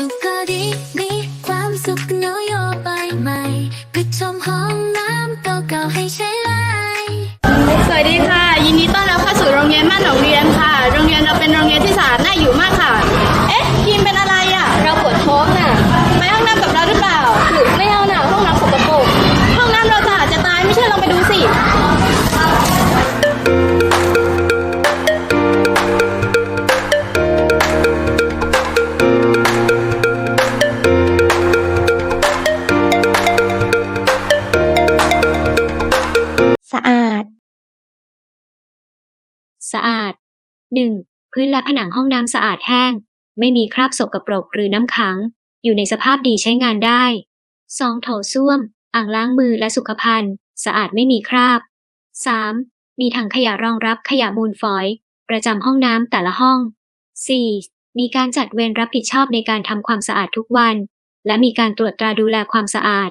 สุขก็ดีมีความสุข สะอาด สะอาด 1. พื้นและผนังห้องน้ำสะอาดแห้ง ไม่มีคราบสกปรกหรือน้ำขัง อยู่ในสภาพดีใช้งานได้ 2. โถส้วม อ่างล้างมือและสุขภัณฑ์ สะอาดไม่มีคราบ 3. มีถังขยะรองรับขยะมูลฝอย ประจำห้องน้ำแต่ละห้อง 4. มีการจัดเวรรับผิดชอบในการทำความสะอาดทุกวัน และมีการตรวจตราดูแลความสะอาด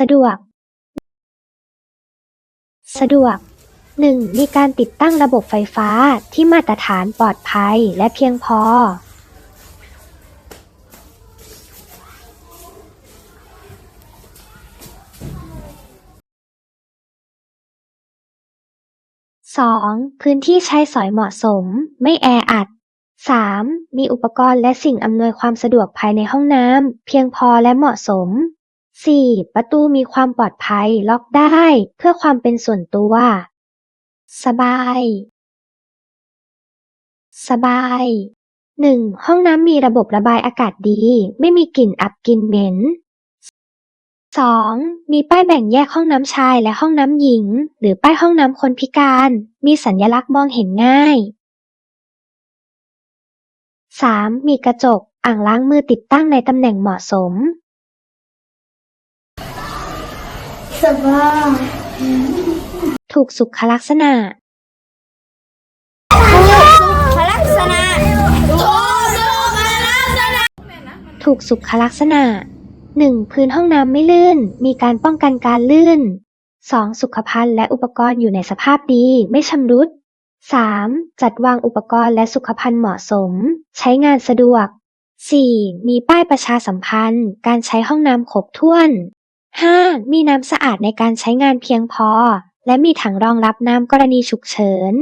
สะดวก สะดวก 1. มีการติดตั้งระบบไฟฟ้าที่มาตรฐานปลอดภัยและเพียงพอ 2. พื้นที่ใช้สอยเหมาะสม ไม่แออัด 3. มีอุปกรณ์และสิ่งอำนวยความสะดวกภายในห้องน้ำ เพียงพอและเหมาะสม 4. ประตูมีความปลอดภัยล็อกได้ เพื่อความเป็นส่วนตัว สบาย สบาย 1. ห้องน้ำมีระบบระบายอากาศดี ไม่มีกลิ่นอับกลิ่นเหม็น 2. มีป้ายแบ่งแยกห้องน้ำชายและห้องน้ำหญิง หรือป้ายห้องน้ำคนพิการ มีสัญลักษณ์มองเห็นง่าย 3. มีกระจก อ่างล้างมือติดตั้งในตำแหน่งเหมาะสม ถูกสุขลักษณะ ถูกสุขลักษณะ 1. พื้นห้องน้ำไม่ลื่น มีการป้องกันการลื่น 2. สุขภัณฑ์และอุปกรณ์อยู่ในสภาพดี ไม่ชำรุด 3. จัดวางอุปกรณ์และสุขภัณฑ์เหมาะสม ใช้งานสะดวก 4. มีป้ายประชาสัมพันธ์ การใช้ห้องน้ำครบถ้วน 5. มีน้ำสะอาดในการใช้งานเพียงพอ และมีถังรองรับน้ำกรณีฉุกเฉิน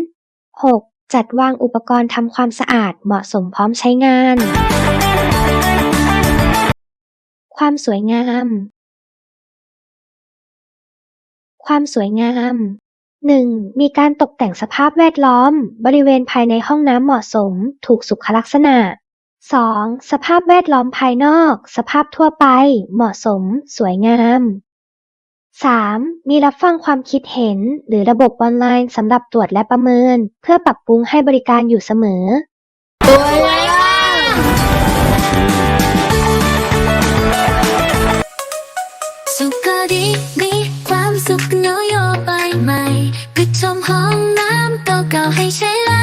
6. จัดวางอุปกรณ์ทำความสะอาดเหมาะสมพร้อมใช้งาน ความสวยงาม ความสวยงาม 1. มีการตกแต่งสภาพแวดล้อม บริเวณภายในห้องน้ำเหมาะสม ถูกสุขลักษณะ 2. สภาพแวดล้อมภายนอก สภาพทั่วไป เหมาะสม สวยงาม 3. มีรับฟังความคิดเห็น หรือระบบออนไลน์สำหรับตรวจและประเมิน เพื่อปรับปรุงให้บริการอยู่เสมอ สุขก็ดีมีความสุขนโยบายใหม่ปิดชมห้องน้ำเก่าๆให้ใช้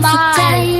Bye.